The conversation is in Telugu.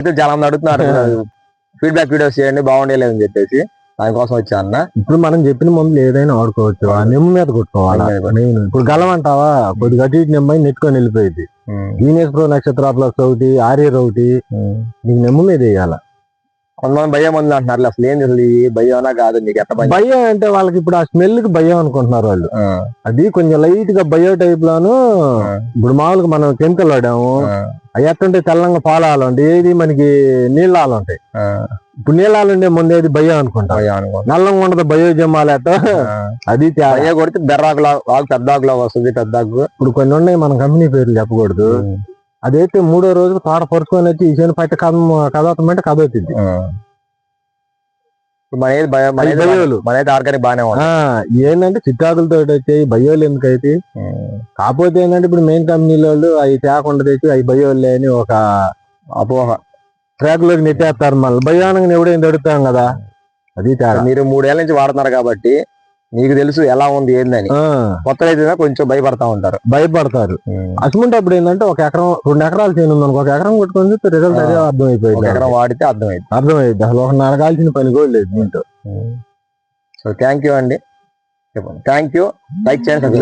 అయితే చాలా మంది అడుగుతున్నారు ఫీడ్బ్యాక్ వీడియోస్ చేయండి బాగుండేలేదని చెప్పేసి. దానికోసం వచ్చా అన్న. ఇప్పుడు మనం చెప్పిన మందులు ఏదైనా వాడుకోవచ్చు. ఆ నిమ్మ మీద కొట్టుకోవాలి? ఇప్పుడు గలం అంటావా కొద్దిగా అటు ఇటు నిమ్మ నెట్టుకొని వెళ్ళిపోయింది. జీనియస్ ప్రో నక్షత్ర ప్లస్ ఒకటి ఆర్యర్ ఒకటి నీకు నిమ్మ మీద వేయాల? కొంతమంది భయం మందులు అంటున్నారు. అసలు ఏంది అసలు ఈ భయమనా కాదు నీకు ఎట్ట పని భయం అంటే వాళ్ళకి ఇప్పుడు ఆ స్మెల్కి భయం అనుకుంటున్నారు వాళ్ళు. అది కొంచెం లైట్గా బయో టైప్ లోను ఇప్పుడు మామూలుగా మనం కెమికల్ వాడాము. అవి ఎట్టుంటే తెల్లంగా పాలాలు ఉంటాయి ఏది మనకి నీళ్ళాలు ఉంటాయి. ఇప్పుడు నీళ్ళాలు ఉండే ముందు ఏది భయం అనుకుంటాం. భయం అనుకో నల్లంగా ఉండదు భయో జమ్మాలేట అది భయ కొడితే బెర్రాకులా ఆకు పెద్ద ఆకులా వస్తుంది పెద్ద ఆకు ఇప్పుడు కొన్ని ఉన్నాయి మన కంపెనీ పేర్లు చెప్పకూడదు. అదైతే మూడో రోజు తోట పరుచుకొని వచ్చి ఈ చేను పైట కథ. మన అయితే ఆర్గానిక్ బాగానే ఏంటంటే చిట్టాకులతో వచ్చాయి బయోలు ఎందుకైతే కాకపోతే ఏంటంటే ఇప్పుడు మెయిన్ కంపెనీల వాళ్ళు అవి తేకుండా తెచ్చి అవి బయోలే అని ఒక అపోహ. ట్రాక్లోకి నెట్టేస్తారు మళ్ళీ భయానంగా ఎవడేం తడుతాం కదా. అది మీరు మూడేళ్ళ నుంచి వాడుతున్నారు కాబట్టి మీకు తెలుసు ఎలా ఉంది ఏందని. కొత్త అయితే కొంచెం భయపడతా ఉంటారు. భయపడతారు. అసలు అప్పుడు ఏంటంటే ఒక ఎకరం రెండు ఎకరాలు చేయను ఒక ఎకరం కొట్టుకొని రిజల్ట్ అదే ఒక అర్థమైపోయింది. ఎకరం వాడితే అర్థమైంది అర్థమైంది అసలు ఒక నరగాల్సిన పని కూడా లేదు దీంట్లో. సో థ్యాంక్ యూ అండి. చెప్పండి. థ్యాంక్ యూ లైక్ చేయండి.